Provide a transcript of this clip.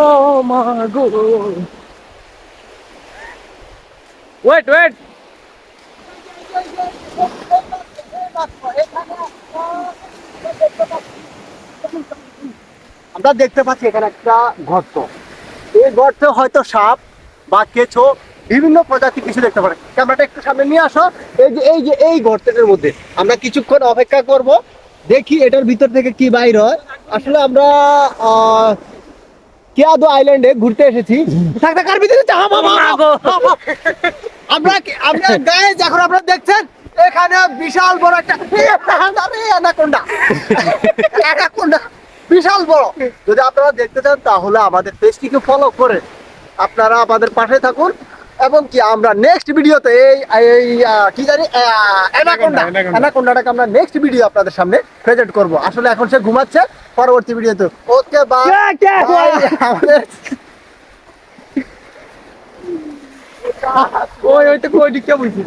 ও মা গো। Wait wait আমরা দেখতে পাচ্ছি এখানে একটা গর্ত। এই গর্তে হয়তো সাপ বা কেঁচো বিভিন্ন প্রজাতি কিছু দেখতে পারে। ক্যামেরাটা একটু সামনে নিয়ে আসো। এই যে এই যে, এই গর্তের মধ্যে আমরা কিছুক্ষণ অপেক্ষা করব। দেখি এটার ভিতর থেকে কি বাইর হয়। আসলে আমরা কেয়াদো আইল্যান্ডে ঘুরতে এসেছি। কার ভিতরে হাম, হাম। আমরা কি- আমরা গায়ে যখন আপনারা দেখছেন এখানে বিশাল বড় একটা অ্যানাকোন্ডা। অ্যানাকোন্ডা। বিশাল বড়। যদি আপনারা দেখতে চান তাহলে আমাদের পেজটিকে ফলো করে আপনারা আমাদের পাশে থাকুন। এবং কি আমরা নেক্সট ভিডিওতে এই এই কি জানি অ্যানাকোন্ডা. অ্যানাকোন্ডাটাকে আমরা নেক্সট ভিডিও আপনাদের সামনে প্রেজেন্ট করব। আসলে এখন সে ঘুমাচ্ছে। পরবর্তী ভিডিওতে। ওকে বাই ওই ওই তো কই দিকে বুঝছি